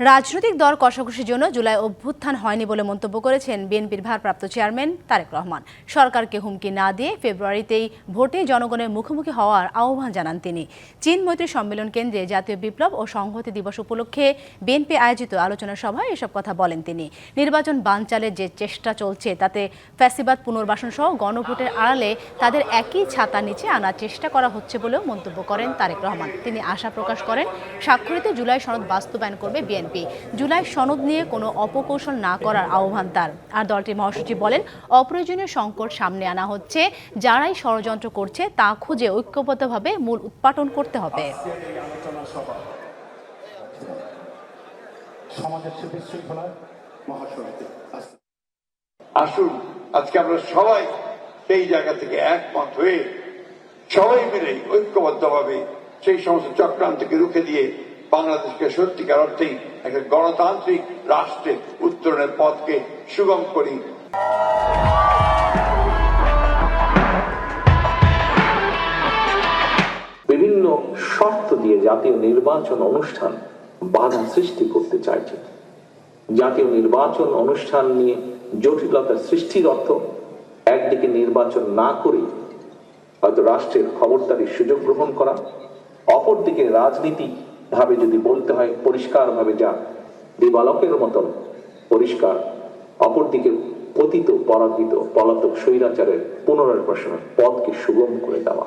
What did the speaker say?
রাজনৈতিক দর কষাকষির জন্য জুলাই অভ্যুত্থান হয়নি বলে মন্তব্য করেছেন বিএনপির ভারপ্রাপ্ত চেয়ারম্যান তারেক রহমান। সরকারকে হুমকি না দিয়ে ফেব্রুয়ারিতেই ভোটে জনগণের মুখোমুখি হওয়ার আহ্বান জানান তিনি। চীন মৈত্রী সম্মেলন কেন্দ্রে জাতীয় বিপ্লব ও সংহতি দিবস উপলক্ষে বিএনপি আয়োজিত আলোচনা সভায় এসব কথা বলেন তিনি। নির্বাচন বানচালের যে চেষ্টা চলছে, তাতে ফ্যাসিবাদ পুনর্বাসন সহ গণভোটের আড়ালে তাদের একই ছাতা নিচে আনার চেষ্টা করা হচ্ছে বলেও মন্তব্য করেন তারেক রহমান। তিনি আশা প্রকাশ করেন, স্বাক্ষরিত জুলাই সনদ বাস্তবায়ন করবে বিএনপি। জুলাই সনদ নিয়ে কোনো অপকৌশল না করার আহ্বান তার। আর দলটির মহাসচিব বলেন অপ্রয়োজনীয় সংকট সামনে আনা হচ্ছে। যারাই ষড়যন্ত্র করছে তা খুঁজে ঐক্যবদ্ধভাবে মূল উৎপাটন করতে হবে। সমাজের আসুন আজকে আমরা সবাই সেই জায়গা থেকে একমত হয়ে সবাই মিলে ঐক্যবদ্ধভাবে সেই সমস্ত চক্রান্তকে রুখে দিয়ে বাংলাদেশকে সত্যিকার অর্থেই একটা গণতান্ত্রিক রাষ্ট্রে উত্তরণের পথকে সুগম করি। বিভিন্ন শর্ত দিয়ে জাতীয় নির্বাচন অনুষ্ঠান বাধা সৃষ্টি করতে চাইছে। জাতীয় নির্বাচন অনুষ্ঠান নিয়ে জটিলতা সৃষ্টির অর্থ একদিকে নির্বাচন না করে হয়তো রাষ্ট্রের খবরদারির সুযোগ গ্রহণ করা, অপরদিকে রাজনীতি ভাবে যদি বলতে হয় পরিষ্কার ভাবে যা দিবালকের মতন পরিষ্কার, অপরদিকে পতিত, পরাজিত, পলাতক স্বৈরাচারের পুনরায় পথকে সুগম করে দেওয়া।